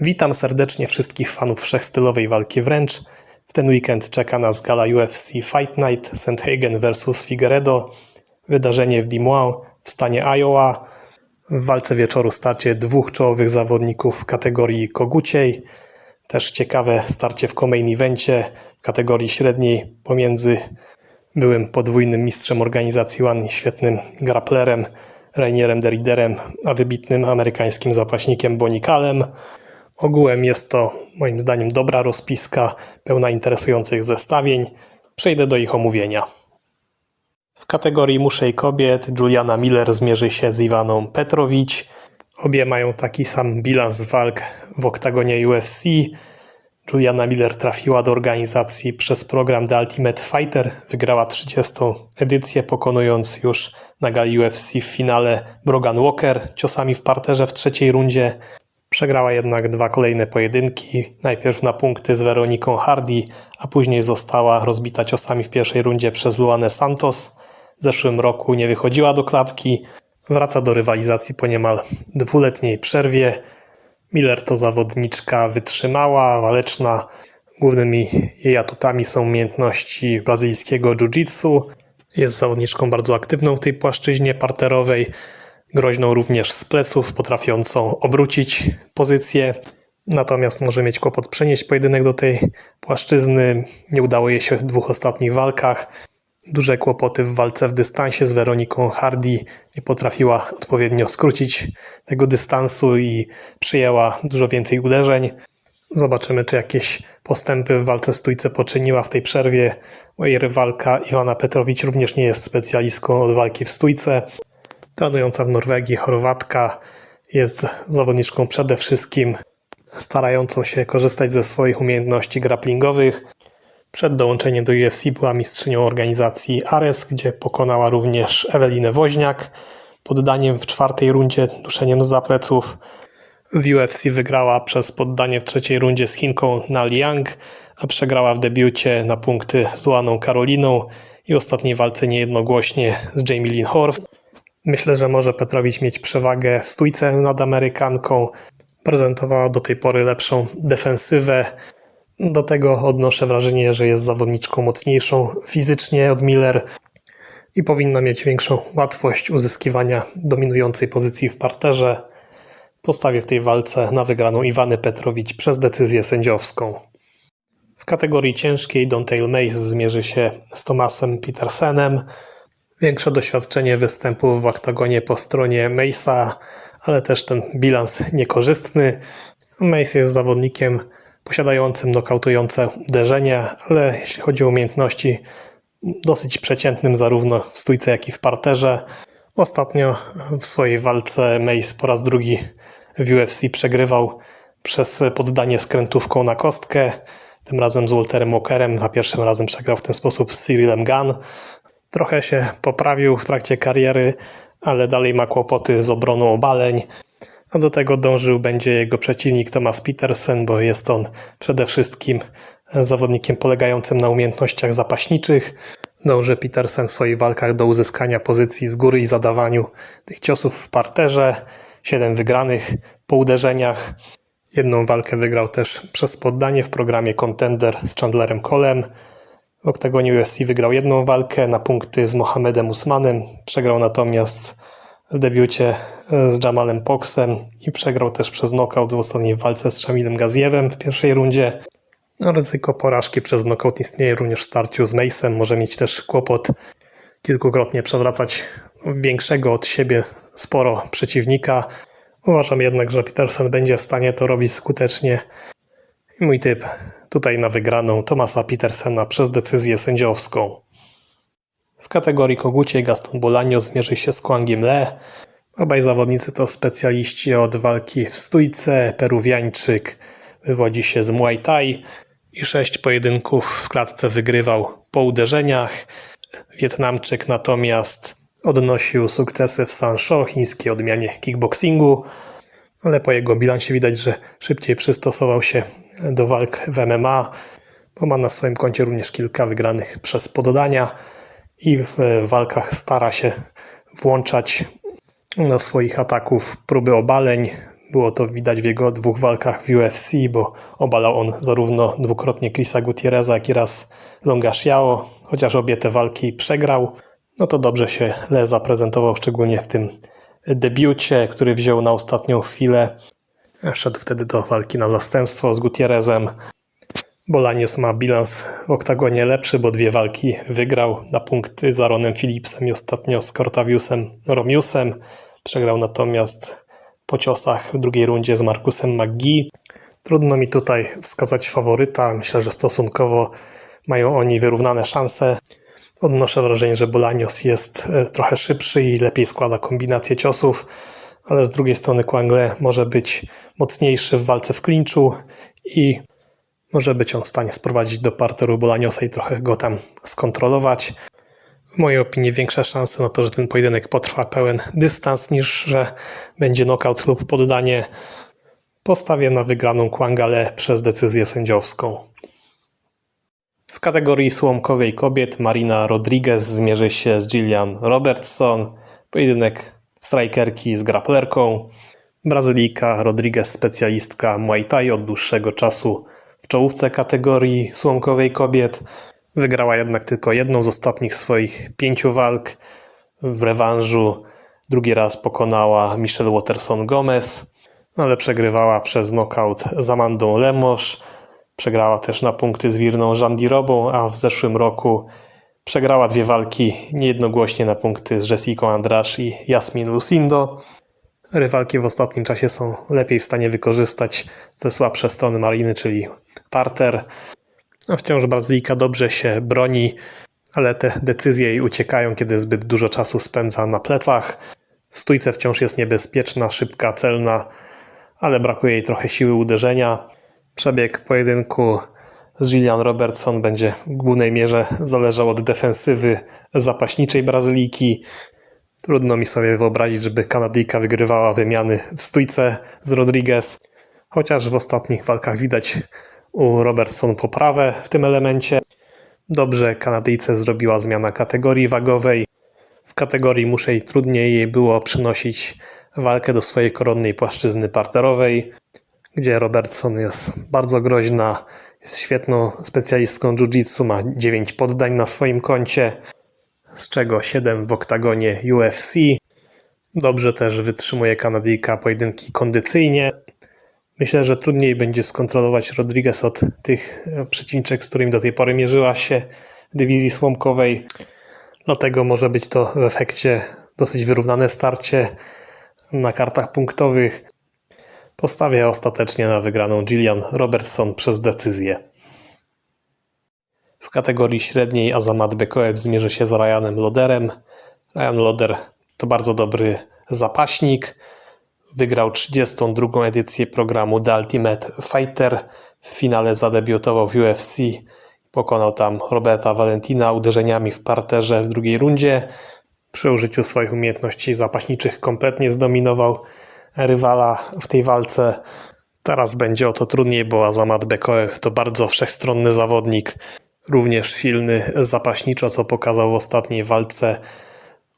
Witam serdecznie wszystkich fanów wszechstylowej walki wręcz. W ten weekend czeka nas gala UFC Fight Night Sandhagen vs Figueredo. Wydarzenie w Des w stanie Iowa. W walce wieczoru starcie dwóch czołowych zawodników w kategorii koguciej. Też ciekawe starcie w co-main evencie w kategorii średniej pomiędzy byłym podwójnym mistrzem organizacji One świetnym grapplerem Rainierem Deriderem, a wybitnym amerykańskim zapaśnikiem Bonikalem. Ogółem jest to moim zdaniem dobra rozpiska, pełna interesujących zestawień. Przejdę do ich omówienia. W kategorii muszej kobiet Juliana Miller zmierzy się z Iwaną Petrowicz. Obie mają taki sam bilans walk w oktagonie UFC. Juliana Miller trafiła do organizacji przez program The Ultimate Fighter, wygrała 30. edycję, pokonując już na gali UFC w finale Brogan Walker ciosami w parterze w trzeciej rundzie. Przegrała jednak dwa kolejne pojedynki, najpierw na punkty z Weroniką Hardy, a później została rozbita ciosami w pierwszej rundzie przez Luanę Santos. W zeszłym roku nie wychodziła do klatki, wraca do rywalizacji po niemal dwuletniej przerwie. Miller to zawodniczka wytrzymała, waleczna. Głównymi jej atutami są umiejętności brazylijskiego jiu-jitsu. Jest zawodniczką bardzo aktywną w tej płaszczyźnie parterowej, groźną również z pleców, potrafiącą obrócić pozycję. Natomiast może mieć kłopot przenieść pojedynek do tej płaszczyzny. Nie udało jej się w dwóch ostatnich walkach. Duże kłopoty w walce w dystansie z Weroniką Hardy. Nie potrafiła odpowiednio skrócić tego dystansu i przyjęła dużo więcej uderzeń. Zobaczymy, czy jakieś postępy w walce stójce poczyniła w tej przerwie. Jej rywalka Iwana Petrowicz również nie jest specjalistką od walki w stójce. Trenująca w Norwegii Chorwatka jest zawodniczką przede wszystkim starającą się korzystać ze swoich umiejętności grapplingowych. Przed dołączeniem do UFC była mistrzynią organizacji Ares, gdzie pokonała również Ewelinę Woźniak poddaniem w czwartej rundzie, duszeniem z zapleców. W UFC wygrała przez poddanie w trzeciej rundzie z Chinką Na Liang, a przegrała w debiucie na punkty z Luaną Karoliną i ostatniej walce niejednogłośnie z Jamie Lynn Horf. Myślę, że może Petrowicz mieć przewagę w stójce nad Amerykanką. Prezentowała do tej pory lepszą defensywę. Do tego odnoszę wrażenie, że jest zawodniczką mocniejszą fizycznie od Miller i powinna mieć większą łatwość uzyskiwania dominującej pozycji w parterze. Postawię w tej walce na wygraną Iwany Petrowicz przez decyzję sędziowską. W kategorii ciężkiej Dontail Mace zmierzy się z Tomasem Petersenem. Większe doświadczenie występów w oktagonie po stronie Mace'a, ale też ten bilans niekorzystny. Mace jest zawodnikiem posiadającym nokautujące uderzenia, ale jeśli chodzi o umiejętności, dosyć przeciętnym zarówno w stójce, jak i w parterze. Ostatnio w swojej walce Mace po raz drugi w UFC przegrywał przez poddanie skrętówką na kostkę. Tym razem z Walterem Walkerem, a pierwszym razem przegrał w ten sposób z Cyrilem Gunn. Trochę się poprawił w trakcie kariery, ale dalej ma kłopoty z obroną obaleń. A do tego dążył będzie jego przeciwnik Thomas Petersen, bo jest on przede wszystkim zawodnikiem polegającym na umiejętnościach zapaśniczych. Dąży Petersen w swoich walkach do uzyskania pozycji z góry i zadawaniu tych ciosów w parterze. Siedem wygranych po uderzeniach. Jedną walkę wygrał też przez poddanie w programie Contender z Chandlerem Colem. W oktagonie UFC wygrał jedną walkę na punkty z Mohamedem Usmanem. Przegrał natomiast w debiucie z Jamalem Poxem i przegrał też przez knockout w ostatniej walce z Shamilem Gaziewem w pierwszej rundzie. No, ryzyko porażki przez knockout istnieje również w starciu z Mace'em. Może mieć też kłopot kilkukrotnie przewracać większego od siebie sporo przeciwnika. Uważam jednak, że Peterson będzie w stanie to robić skutecznie. I mój typ tutaj na wygraną Tomasa Petersena przez decyzję sędziowską. W kategorii koguciej Gaston Bolaño zmierzy się z Kwangiem Le. Obaj zawodnicy to specjaliści od walki w stójce. Peruwiańczyk wywodzi się z Muay Thai i sześć pojedynków w klatce wygrywał po uderzeniach. Wietnamczyk natomiast odnosił sukcesy w Sansho, chińskiej odmianie kickboxingu, ale po jego bilansie widać, że szybciej przystosował się do walk w MMA, bo ma na swoim koncie również kilka wygranych przez poddania i w walkach stara się włączać do swoich ataków próby obaleń, Było to widać w jego dwóch walkach w UFC, bo obalał on zarówno dwukrotnie Chrisa Gutierreza, jak i raz Longa Xiao. Chociaż obie te walki przegrał, no to dobrze się Le zaprezentował, szczególnie w tym debiucie, który wziął na ostatnią chwilę. Wszedł wtedy do walki na zastępstwo z Gutierrezem. Bolanios ma bilans w oktagonie lepszy, bo dwie walki wygrał na punkty z Aaronem Philipsem i ostatnio z Cortaviusem Romiusem. Przegrał natomiast po ciosach w drugiej rundzie z Markusem McGee. Trudno mi tutaj wskazać faworyta. Myślę, że stosunkowo mają oni wyrównane szanse. Odnoszę wrażenie, że Bolanios jest e, trochę szybszy i lepiej składa kombinacje ciosów, ale z drugiej strony Quangle może być mocniejszy w walce w klinczu i może być on w stanie sprowadzić do parteru Bolaniosa i trochę go tam skontrolować. W mojej opinii większe szanse na to, że ten pojedynek potrwa pełen dystans niż że będzie knockout lub poddanie. Postawię na wygraną Kwangale przez decyzję sędziowską. W kategorii słomkowej kobiet Marina Rodriguez zmierzy się z Gillian Robertson. Pojedynek strikerki z grapplerką. Brazylijka Rodriguez specjalistka Muay Thai od dłuższego czasu w czołówce kategorii słomkowej kobiet. Wygrała jednak tylko jedną z ostatnich swoich pięciu walk. W rewanżu drugi raz pokonała Michelle Watterson Gomez, ale przegrywała przez knockout z Amandą Lemos. Przegrała też na punkty z Wirną Żandirobą, a w zeszłym roku przegrała dwie walki niejednogłośnie na punkty z Jessicą Andrasz i Jasmin Lucindo. Rywalki w ostatnim czasie są lepiej w stanie wykorzystać te słabsze strony Mariny, czyli parter. No wciąż Brazylijka dobrze się broni, ale te decyzje jej uciekają, kiedy zbyt dużo czasu spędza na plecach. W stójce wciąż jest niebezpieczna, szybka, celna, ale brakuje jej trochę siły uderzenia. Przebieg pojedynku Gillian Robertson będzie w głównej mierze zależał od defensywy zapaśniczej Brazylijki. Trudno mi sobie wyobrazić, żeby Kanadyjka wygrywała wymiany w stójce z Rodriguez, chociaż w ostatnich walkach widać u Robertson poprawę w tym elemencie. Dobrze Kanadyjce zrobiła zmiana kategorii wagowej. W kategorii muszej trudniej jej było przynosić walkę do swojej koronnej płaszczyzny parterowej, gdzie Robertson jest bardzo groźna, jest świetną specjalistką jiu-jitsu, ma 9 poddań na swoim koncie, z czego 7 w oktagonie UFC. Dobrze też wytrzymuje Kanadyjka pojedynki kondycyjnie. Myślę, że trudniej będzie skontrolować Rodriguez od tych e, przeciwniczek, z którymi do tej pory mierzyła się w dywizji słomkowej. Dlatego może być to w efekcie dosyć wyrównane starcie na kartach punktowych. Postawię ostatecznie na wygraną Gillian Robertson przez decyzję. W kategorii średniej Azamat Bekoev zmierzy się z Ryanem Loderem. Ryan Loder to bardzo dobry zapaśnik. Wygrał 32. edycję programu The Ultimate Fighter. W finale zadebiutował w UFC. Pokonał tam Roberta Valentina uderzeniami w parterze w drugiej rundzie. Przy użyciu swoich umiejętności zapaśniczych kompletnie zdominował rywala w tej walce. Teraz będzie o to trudniej, bo Azamat Bekoev to bardzo wszechstronny zawodnik. Również silny zapaśniczo, co pokazał w ostatniej walce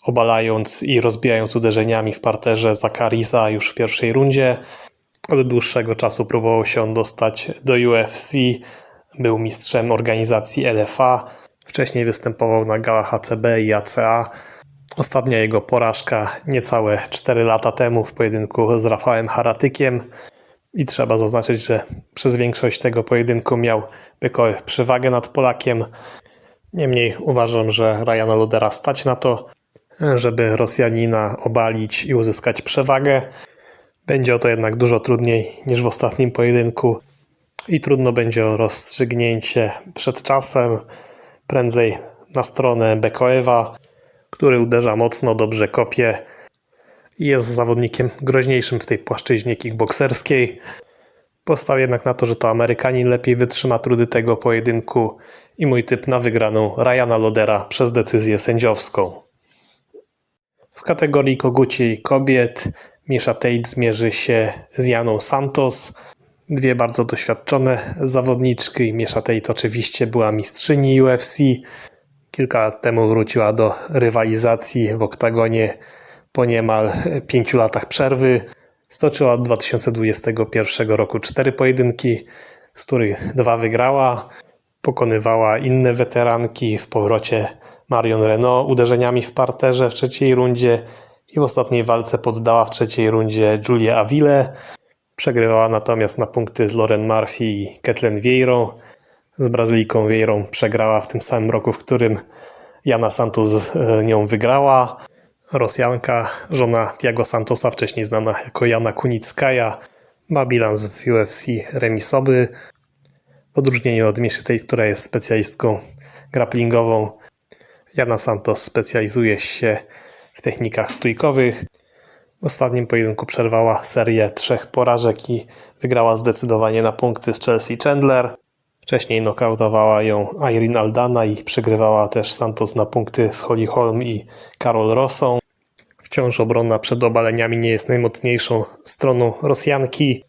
obalając i rozbijając uderzeniami w parterze Zakarisa już w pierwszej rundzie. Od dłuższego czasu próbował się dostać do UFC, był mistrzem organizacji LFA, wcześniej występował na galach HCB i ACA. Ostatnia jego porażka niecałe 4 lata temu w pojedynku z Rafałem Haratykiem. I trzeba zaznaczyć, że przez większość tego pojedynku miał Bykow przewagę nad Polakiem. Niemniej uważam, że Ryana Ludera stać na to, żeby Rosjanina obalić i uzyskać przewagę. Będzie o to jednak dużo trudniej niż w ostatnim pojedynku i trudno będzie o rozstrzygnięcie przed czasem. Prędzej na stronę Bekoewa, który uderza mocno, dobrze kopie jest zawodnikiem groźniejszym w tej płaszczyźnie kickbokserskiej. Postawię jednak na to, że to Amerykanin lepiej wytrzyma trudy tego pojedynku i mój typ na wygraną Ryana Lodera przez decyzję sędziowską. W kategorii koguciej kobiet Misha Tate zmierzy się z Janą Santos. Dwie bardzo doświadczone zawodniczki. Misha Tate oczywiście była mistrzyni UFC. Kilka lat temu wróciła do rywalizacji w oktagonie po niemal pięciu latach przerwy. Stoczyła od 2021 roku cztery pojedynki, z których dwa wygrała. Pokonywała inne weteranki w powrocie Marion Renault uderzeniami w parterze w trzeciej rundzie i w ostatniej walce poddała w trzeciej rundzie Julię Avile. Przegrywała natomiast na punkty z Loren Murphy i Kathleen Vieirą. Z Brazylijką Vieirą przegrała w tym samym roku, w którym Jana Santos e, nią wygrała. Rosjanka, żona Tiago Santosa, wcześniej znana jako Jana Kunickaja, ma bilans w UFC remisowy. W odróżnieniu od Miszy tej, która jest specjalistką grapplingową, Jana Santos specjalizuje się w technikach stójkowych. W ostatnim pojedynku przerwała serię trzech porażek i wygrała zdecydowanie na punkty z Chelsea Chandler. Wcześniej nokautowała ją Irene Aldana i przegrywała też Santos na punkty z Holly Holm i Carol Rossą. Wciąż obrona przed obaleniami nie jest najmocniejszą stroną Rosjanki.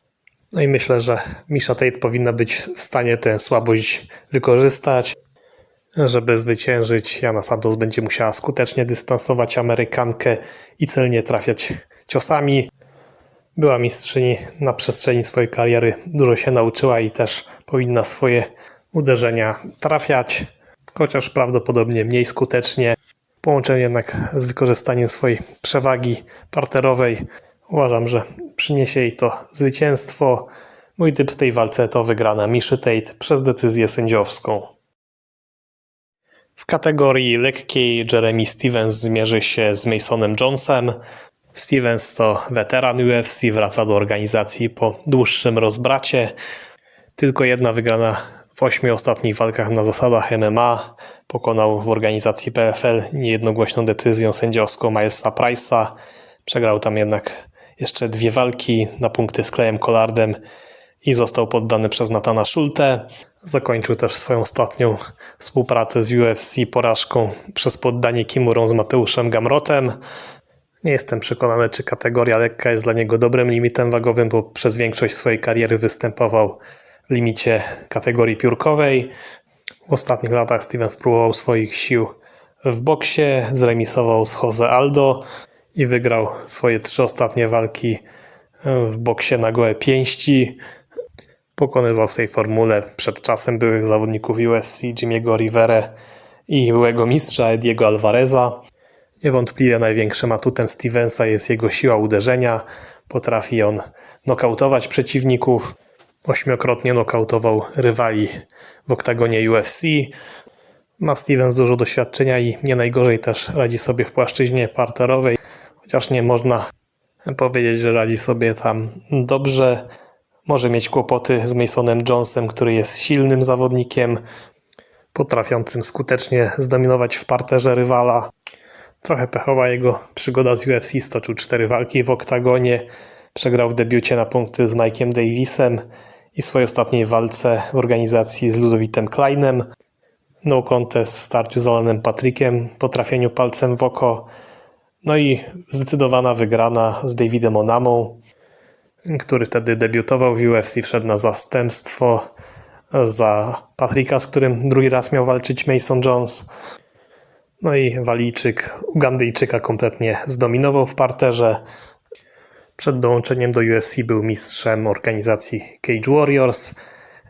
No i myślę, że Misha Tate powinna być w stanie tę słabość wykorzystać. Żeby zwyciężyć, Jana Santos będzie musiała skutecznie dystansować Amerykankę i celnie trafiać ciosami. Była mistrzyni na przestrzeni swojej kariery, dużo się nauczyła i też powinna swoje uderzenia trafiać, chociaż prawdopodobnie mniej skutecznie. W połączeniu jednak z wykorzystaniem swojej przewagi parterowej uważam, że przyniesie jej to zwycięstwo. Mój typ w tej walce to wygrana Miszy Tate przez decyzję sędziowską. W kategorii lekkiej Jeremy Stevens zmierzy się z Masonem Jonesem. Stevens to weteran UFC, wraca do organizacji po dłuższym rozbracie. Tylko jedna wygrana w ośmiu ostatnich walkach na zasadach MMA. Pokonał w organizacji PFL niejednogłośną decyzją sędziowską Milesa Price'a. Przegrał tam jednak jeszcze dwie walki na punkty z Klejem Collardem i został poddany przez Natana Schulte. Zakończył też swoją ostatnią współpracę z UFC porażką przez poddanie Kimurą z Mateuszem Gamrotem. Nie jestem przekonany, czy kategoria lekka jest dla niego dobrym limitem wagowym, bo przez większość swojej kariery występował w limicie kategorii piórkowej. W ostatnich latach Steven spróbował swoich sił w boksie, zremisował z Jose Aldo i wygrał swoje trzy ostatnie walki w boksie na gołe pięści. Pokonywał w tej formule przed czasem byłych zawodników USC Jimmy'ego Rivera i byłego mistrza Ediego Alvareza. Niewątpliwie największym atutem Stevensa jest jego siła uderzenia. Potrafi on nokautować przeciwników. Ośmiokrotnie nokautował rywali w oktagonie UFC. Ma Stevens dużo doświadczenia i nie najgorzej też radzi sobie w płaszczyźnie parterowej, chociaż nie można powiedzieć, że radzi sobie tam dobrze. Może mieć kłopoty z Masonem Jonesem, który jest silnym zawodnikiem, potrafiącym skutecznie zdominować w parterze rywala. Trochę pechowa jego przygoda z UFC, stoczył cztery walki w oktagonie, przegrał w debiucie na punkty z Mike'iem Davisem i w swojej ostatniej walce w organizacji z Ludowitem Kleinem. No contest w starciu z Alanem Patrickiem po trafieniu palcem w oko. No i zdecydowana wygrana z Davidem Onamą, który wtedy debiutował w UFC, wszedł na zastępstwo za Patricka, z którym drugi raz miał walczyć Mason Jones. No i Walijczyk Ugandyjczyka kompletnie zdominował w parterze. Przed dołączeniem do UFC był mistrzem organizacji Cage Warriors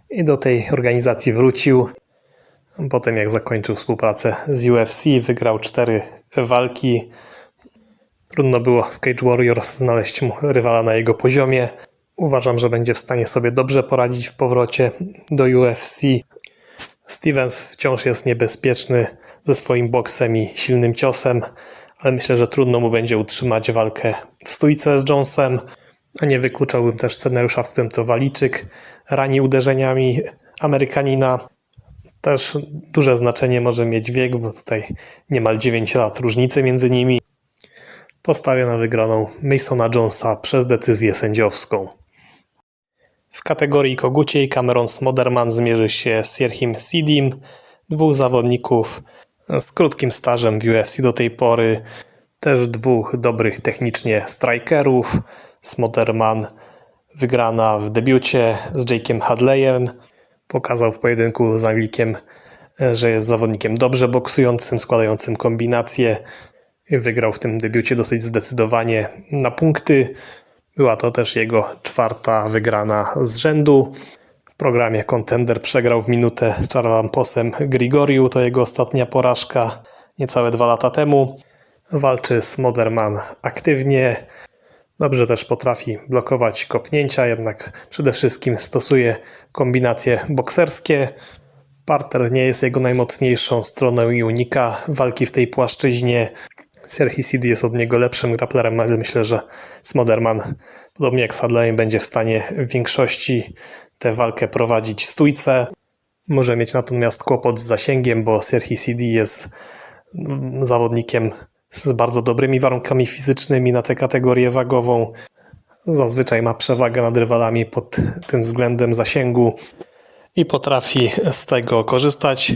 i do tej organizacji wrócił. Potem jak zakończył współpracę z UFC, wygrał cztery walki. Trudno było w Cage Warriors znaleźć mu rywala na jego poziomie. Uważam, że będzie w stanie sobie dobrze poradzić w powrocie do UFC. Stevens wciąż jest niebezpieczny ze swoim boksem i silnym ciosem, ale myślę, że trudno mu będzie utrzymać walkę w stójce z Jonesem. A nie wykluczałbym też scenariusza, w którym to Waliczyk rani uderzeniami Amerykanina. Też duże znaczenie może mieć wiek, bo tutaj niemal 9 lat różnicy między nimi. Postawię na wygraną Masona Jonesa przez decyzję sędziowską. W kategorii koguciej Cameron Smoderman zmierzy się z Sierhim Sidim, dwóch zawodników z krótkim stażem w UFC do tej pory, też dwóch dobrych technicznie strikerów. Smoderman wygrana w debiucie z Jake'em Hadleyem, pokazał w pojedynku z Anglikiem, że jest zawodnikiem dobrze boksującym, składającym kombinacje. Wygrał w tym debiucie dosyć zdecydowanie na punkty. Była to też jego czwarta wygrana z rzędu. Programie Contender przegrał w minutę z Charlamposem Grigoriu, to jego ostatnia porażka niecałe dwa lata temu. Walczy z Moderman aktywnie, Dobrze też potrafi blokować kopnięcia, jednak przede wszystkim stosuje kombinacje bokserskie. Parter nie jest jego najmocniejszą stroną i unika walki w tej płaszczyźnie. Serhi City jest od niego lepszym grapplerem, ale myślę, że Smoderman, podobnie jak Sadley, będzie w stanie w większości tę walkę prowadzić w stójce. Może mieć natomiast kłopot z zasięgiem, bo Serhi CD jest mm, zawodnikiem z bardzo dobrymi warunkami fizycznymi na tę kategorię wagową. Zazwyczaj ma przewagę nad rywalami pod tym względem zasięgu i potrafi z tego korzystać.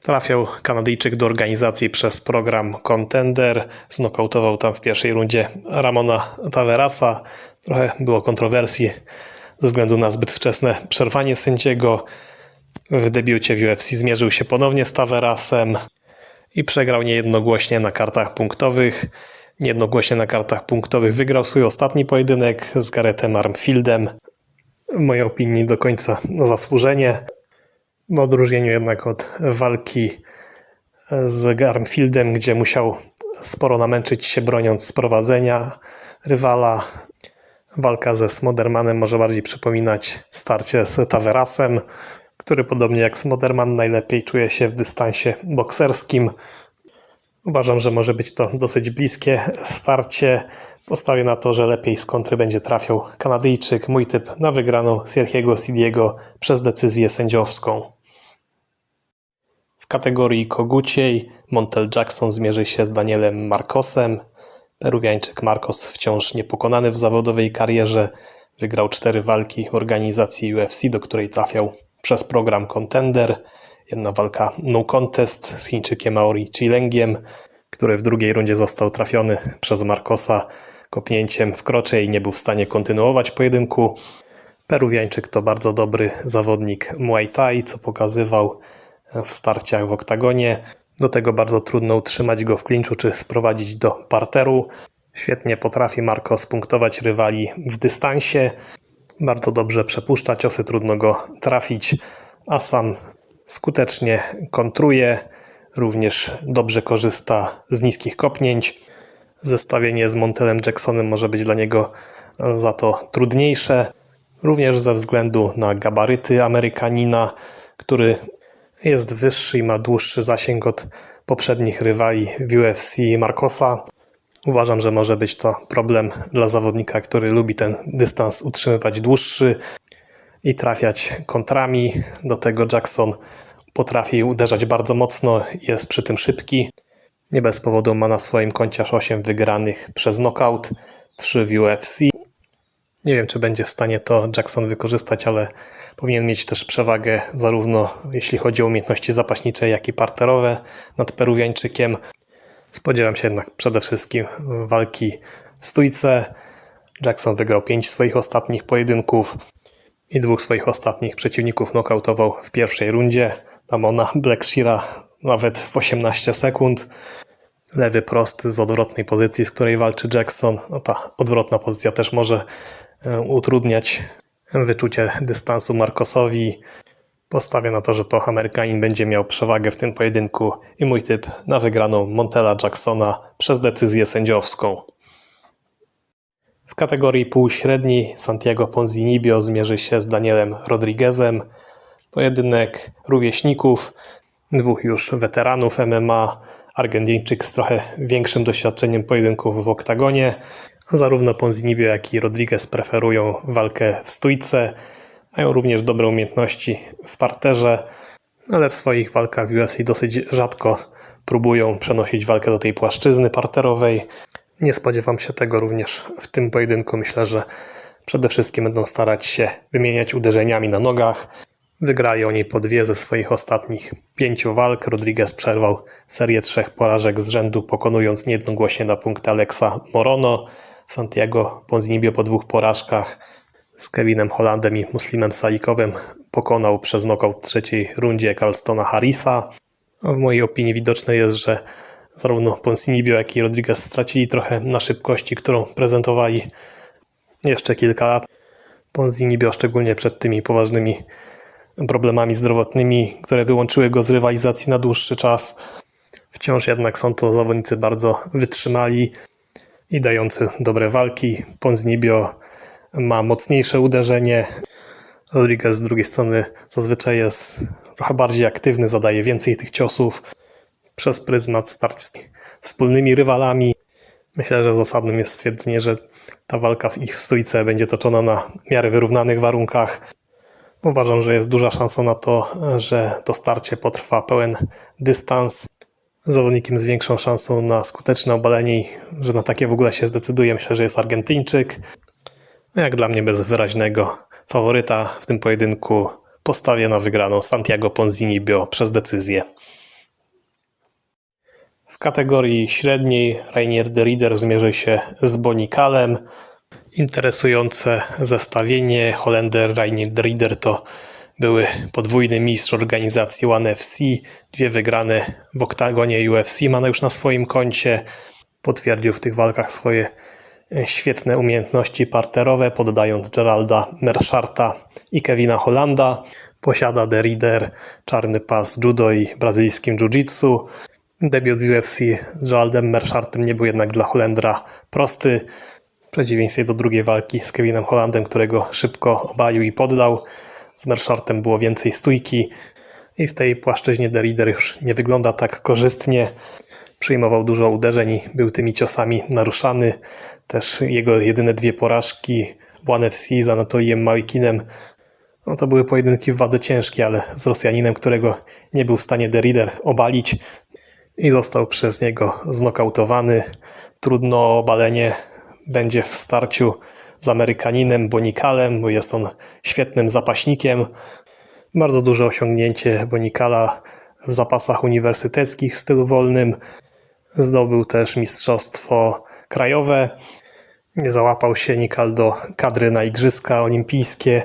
Trafiał Kanadyjczyk do organizacji przez program Contender. Znokautował tam w pierwszej rundzie Ramona Taverasa. Trochę było kontrowersji ze względu na zbyt wczesne przerwanie sędziego. W debiucie w UFC zmierzył się ponownie z Taverasem i przegrał niejednogłośnie na kartach punktowych. Niejednogłośnie na kartach punktowych wygrał swój ostatni pojedynek z Garethem Armfieldem. W mojej opinii do końca zasłużenie. W odróżnieniu jednak od walki z Armfieldem, gdzie musiał sporo namęczyć się broniąc sprowadzenia rywala. Walka ze Smodermanem może bardziej przypominać starcie z Taverasem który podobnie jak Smoderman najlepiej czuje się w dystansie bokserskim. Uważam, że może być to dosyć bliskie starcie. Postawię na to, że lepiej z kontry będzie trafiał Kanadyjczyk. Mój typ na wygraną Sierhiego Sidiego przez decyzję sędziowską. W kategorii koguciej Montel Jackson zmierzy się z Danielem Marcosem. Peruwiańczyk Marcos wciąż niepokonany w zawodowej karierze. Wygrał cztery walki organizacji UFC, do której trafiał przez program Contender. Jedna walka no contest z Chińczykiem Maori Chilengiem, który w drugiej rundzie został trafiony przez Marcosa kopnięciem w krocze i nie był w stanie kontynuować pojedynku. Peruwiańczyk to bardzo dobry zawodnik Muay Thai, co pokazywał w starciach w oktagonie. Do tego bardzo trudno utrzymać go w klinczu czy sprowadzić do parteru. Świetnie potrafi Marco spunktować rywali w dystansie. Bardzo dobrze przepuszcza ciosy, trudno go trafić, a sam skutecznie kontruje. Również dobrze korzysta z niskich kopnięć. Zestawienie z Montelem Jacksonem może być dla niego za to trudniejsze. Również ze względu na gabaryty Amerykanina, który jest wyższy i ma dłuższy zasięg od poprzednich rywali w UFC Marcosa. Uważam, że może być to problem dla zawodnika, który lubi ten dystans utrzymywać dłuższy i trafiać kontrami. Do tego Jackson potrafi uderzać bardzo mocno, jest przy tym szybki. Nie bez powodu ma na swoim koncie aż 8 wygranych przez knockout, 3 w UFC. Nie wiem, czy będzie w stanie to Jackson wykorzystać, ale powinien mieć też przewagę zarówno jeśli chodzi o umiejętności zapaśnicze, jak i parterowe nad Peruwiańczykiem. Spodziewam się jednak przede wszystkim walki w stójce. Jackson wygrał pięć swoich ostatnich pojedynków i dwóch swoich ostatnich przeciwników nokautował w pierwszej rundzie. Damona Blackshira nawet w 18 sekund. Lewy prost z odwrotnej pozycji, z której walczy Jackson. No ta odwrotna pozycja też może utrudniać wyczucie dystansu Marcosowi. Postawię na to, że to Amerykanin będzie miał przewagę w tym pojedynku i mój typ na wygraną Montela Jacksona przez decyzję sędziowską. W kategorii półśredniej Santiago Ponzinibio zmierzy się z Danielem Rodriguezem. Pojedynek rówieśników, dwóch już weteranów MMA, Argentyńczyk z trochę większym doświadczeniem pojedynków w oktagonie. Zarówno Ponzinibio, jak i Rodriguez preferują walkę w stójce. Mają również dobre umiejętności w parterze, ale w swoich walkach w UFC dosyć rzadko próbują przenosić walkę do tej płaszczyzny parterowej. Nie spodziewam się tego również w tym pojedynku. Myślę, że przede wszystkim będą starać się wymieniać uderzeniami na nogach. Wygrali oni po dwie ze swoich ostatnich pięciu walk. Rodriguez przerwał serię trzech porażek z rzędu, pokonując niejednogłośnie na punkt Alexa Morono. Santiago Ponzinibio po dwóch porażkach z Kevinem Hollandem i Muslimem Salikowem pokonał przez nokaut w trzeciej rundzie Carlstona Harrisa. W mojej opinii widoczne jest, że zarówno Poncinibio, jak i Rodriguez stracili trochę na szybkości, którą prezentowali jeszcze kilka lat. Ponzinibio szczególnie przed tymi poważnymi problemami zdrowotnymi, które wyłączyły go z rywalizacji na dłuższy czas. Wciąż jednak są to zawodnicy bardzo wytrzymali i dający dobre walki. Ponzinibio ma mocniejsze uderzenie. Rodriguez z drugiej strony zazwyczaj jest trochę bardziej aktywny, zadaje więcej tych ciosów przez pryzmat starć z wspólnymi rywalami. Myślę, że zasadnym jest stwierdzenie, że ta walka w ich stójce będzie toczona na miarę wyrównanych warunkach. Uważam, że jest duża szansa na to, że to starcie potrwa pełen dystans. Zawodnikiem z większą szansą na skuteczne obalenie, że na takie w ogóle się zdecyduje, myślę, że jest Argentyńczyk. No Jak dla mnie bez wyraźnego faworyta w tym pojedynku postawię na wygraną Santiago Ponzinibio przez decyzję. W kategorii średniej Rainier de Rieder zmierzy się z Bonikalem. Interesujące zestawienie. Holender Rainier de Rieder to były podwójny mistrz organizacji One FC. Dwie wygrane w oktagonie UFC ma już na swoim koncie. Potwierdził w tych walkach swoje e, świetne umiejętności parterowe, poddając Geralda Merszarta i Kevina Hollanda. Posiada de Rieder czarny pas judo i brazylijskim jiu-jitsu. Debiut w UFC z Geraldem Merszartem nie był jednak dla Holendra prosty. W przeciwieństwie do drugiej walki z Kevinem Hollandem, którego szybko obalił i poddał. Z Merszartem było więcej stójki i w tej płaszczyźnie de Rieder już nie wygląda tak korzystnie. Przyjmował dużo uderzeń i był tymi ciosami naruszany. Też jego jedyne dwie porażki w One FC z Anatolijem Małykinem no to były pojedynki w wadze ciężkie, ale z Rosjaninem, którego nie był w stanie de Rieder obalić i został przez niego znokautowany. Trudno obalenie będzie w starciu z Amerykaninem Bonikalem, bo jest on świetnym zapaśnikiem. Bardzo duże osiągnięcie Bonikala w zapasach uniwersyteckich w stylu wolnym. Zdobył też mistrzostwo krajowe. Nie załapał się Nikal do kadry na Igrzyska Olimpijskie.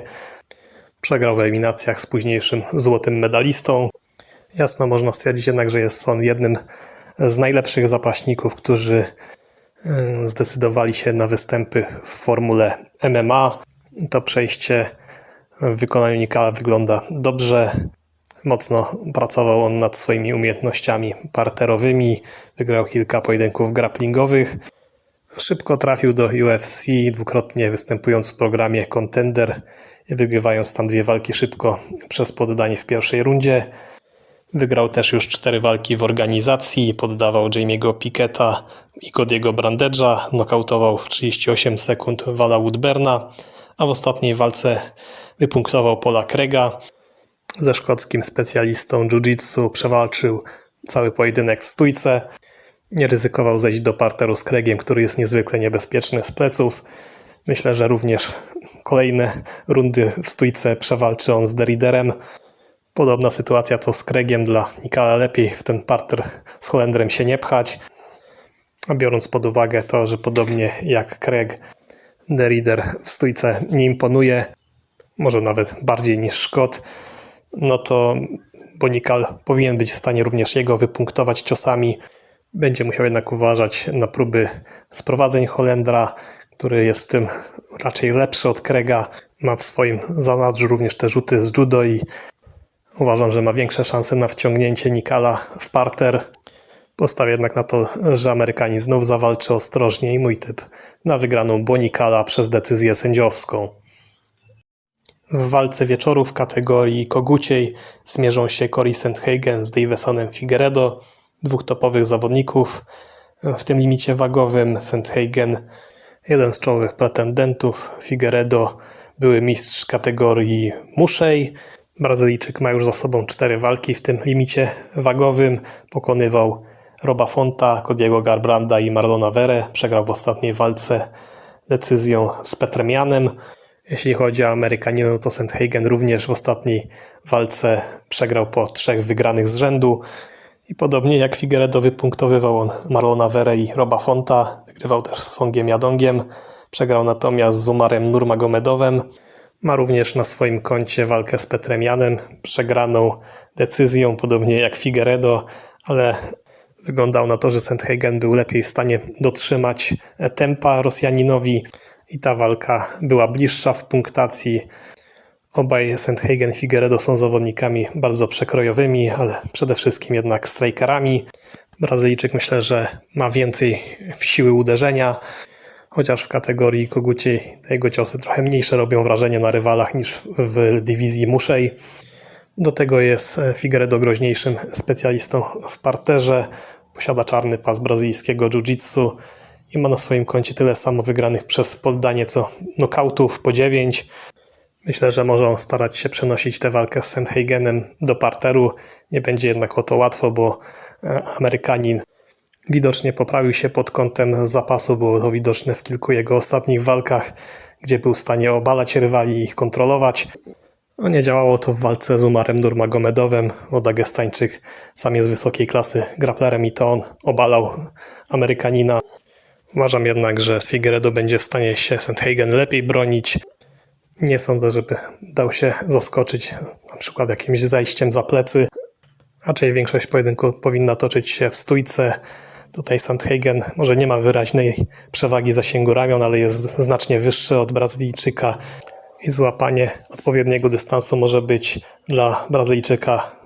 Przegrał w eliminacjach z późniejszym złotym medalistą. Jasno można stwierdzić jednak, że jest on jednym z najlepszych zapaśników, którzy zdecydowali się na występy w formule MMA. To przejście w wykonaniu Nikala wygląda dobrze. Mocno pracował on nad swoimi umiejętnościami parterowymi, wygrał kilka pojedynków grapplingowych. Szybko trafił do UFC, dwukrotnie występując w programie Contender, wygrywając tam dwie walki szybko przez poddanie w pierwszej rundzie. Wygrał też już cztery walki w organizacji, poddawał Jamie'ego Piketa i Cody'ego Brandedża, nokautował w 38 sekund Wala Woodberna, a w ostatniej walce wypunktował Paula Krega. Ze szkockim specjalistą jiu-jitsu przewalczył cały pojedynek w stójce. Nie ryzykował zejść do parteru z Craigiem, który jest niezwykle niebezpieczny z pleców. Myślę, że również kolejne rundy w stójce przewalczy on z Deriderem. Podobna sytuacja co z Craigiem dla Nikala lepiej w ten parter z Holendrem się nie pchać. A biorąc pod uwagę to, że podobnie jak Craig, Derider w stójce nie imponuje, może nawet bardziej niż Szkot, no to Bonikal powinien być w stanie również jego wypunktować ciosami. Będzie musiał jednak uważać na próby sprowadzeń Holendra, który jest w tym raczej lepszy od Krega. Ma w swoim zanadrzu również te rzuty z judo i uważam, że ma większe szanse na wciągnięcie Nikala w parter. Postawię jednak na to, że Amerykanin znów zawalczy ostrożnie i mój typ na wygraną Bonikala przez decyzję sędziowską. W walce wieczoru w kategorii koguciej zmierzą się Cory Sandhagen z Davisonem Figueredo, dwóch topowych zawodników. W tym limicie wagowym Sandhagen, jeden z czołowych pretendentów, Figueredo, były mistrz kategorii muszej. Brazylijczyk ma już za sobą cztery walki w tym limicie wagowym. Pokonywał Roba Fonta, Kodiego Garbranda i Marlona Vere. Przegrał w ostatniej walce decyzją z Petremianem. Jeśli chodzi o Amerykanina, no to Sandhagen również w ostatniej walce przegrał po trzech wygranych z rzędu. I podobnie jak Figueredo wypunktowywał on Marlona Vere i Roba Fonta, wygrywał też z Songiem Jadongiem, przegrał natomiast z Umarem Nurmagomedowem. Ma również na swoim koncie walkę z Petremianem, przegraną decyzją, podobnie jak Figueredo, ale wyglądał na to, że Sandhagen był lepiej w stanie dotrzymać tempa Rosjaninowi i ta walka była bliższa w punktacji. Obaj Sandhagen Figueredo są zawodnikami bardzo przekrojowymi, ale przede wszystkim jednak strikerami. Brazylijczyk myślę, że ma więcej siły uderzenia, chociaż w kategorii koguciej te jego ciosy trochę mniejsze robią wrażenie na rywalach niż w dywizji muszej. Do tego jest Figueredo groźniejszym specjalistą w parterze, posiada czarny pas brazylijskiego jiu-jitsu i ma na swoim koncie tyle samo wygranych przez poddanie co nokautów po 9. Myślę, że może on starać się przenosić tę walkę z Sandhagenem do parteru. Nie będzie jednak o to łatwo, bo e, Amerykanin widocznie poprawił się pod kątem zapasu. Było to widoczne w kilku jego ostatnich walkach, gdzie był w stanie obalać rywali i ich kontrolować. No nie działało to w walce z Umarem Nurmagomedowem, bo Dagestańczyk sam jest wysokiej klasy grapplerem i to on obalał Amerykanina. Uważam jednak, że z Figueredo będzie w stanie się Sandhagen lepiej bronić. Nie sądzę, żeby dał się zaskoczyć na przykład jakimś zajściem za plecy. Raczej większość pojedynku powinna toczyć się w stójce. Tutaj Sandhagen może nie ma wyraźnej przewagi zasięgu ramion, ale jest znacznie wyższy od Brazylijczyka i złapanie odpowiedniego dystansu może być dla Brazylijczyka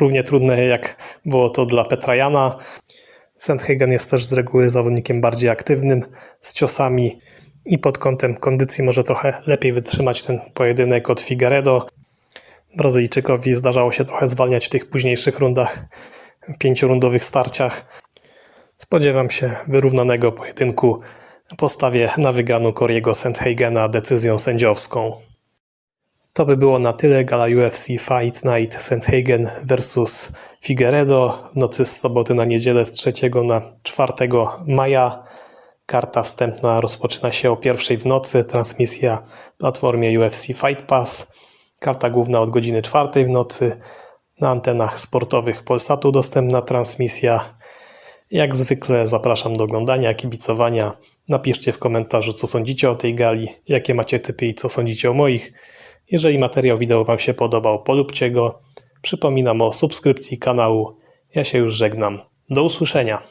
równie trudne jak było to dla Petrajana. Sandhagen jest też z reguły zawodnikiem bardziej aktywnym, z ciosami i pod kątem kondycji może trochę lepiej wytrzymać ten pojedynek od Figueredo. Brazylijczykowi zdarzało się trochę zwalniać w tych późniejszych rundach, pięciorundowych starciach. Spodziewam się wyrównanego pojedynku. Postawię na wygraną Koriego Sandhagena decyzją sędziowską. To by było na tyle. Gala UFC Fight Night Sandhagen vs Figueredo w nocy z soboty na niedzielę z 3 na 4 maja. Karta wstępna rozpoczyna się o pierwszej w nocy. Transmisja w platformie UFC Fight Pass. Karta główna od godziny 4 w nocy. Na antenach sportowych Polsatu dostępna transmisja. Jak zwykle zapraszam do oglądania, kibicowania. Napiszcie w komentarzu, co sądzicie o tej gali, jakie macie typy i co sądzicie o moich. Jeżeli materiał wideo Wam się podobał, polubcie go. Przypominam o subskrypcji kanału. Ja się już żegnam. Do usłyszenia.